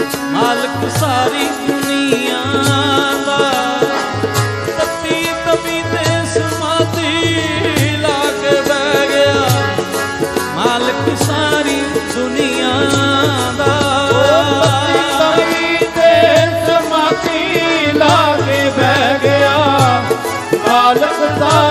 ਮਾਲਕ ਸਾਰੀ ਦੁਨੀਆ ਦਾ ਤੱਤੀ ਤਮੀ ਤੇ ਸਮਾਧੀ ਲਾਗ ਬਹਿ ਗਿਆ। ਮਾਲਕ ਸਾਰੀ ਦੁਨੀਆ ਦਾ ਤੱਤੀ ਤੇ ਸਮਾਧੀ ਲਾਗ ਬਹਿ ਗਿਆ। ਮਾਲਕ ਸਾਰੀ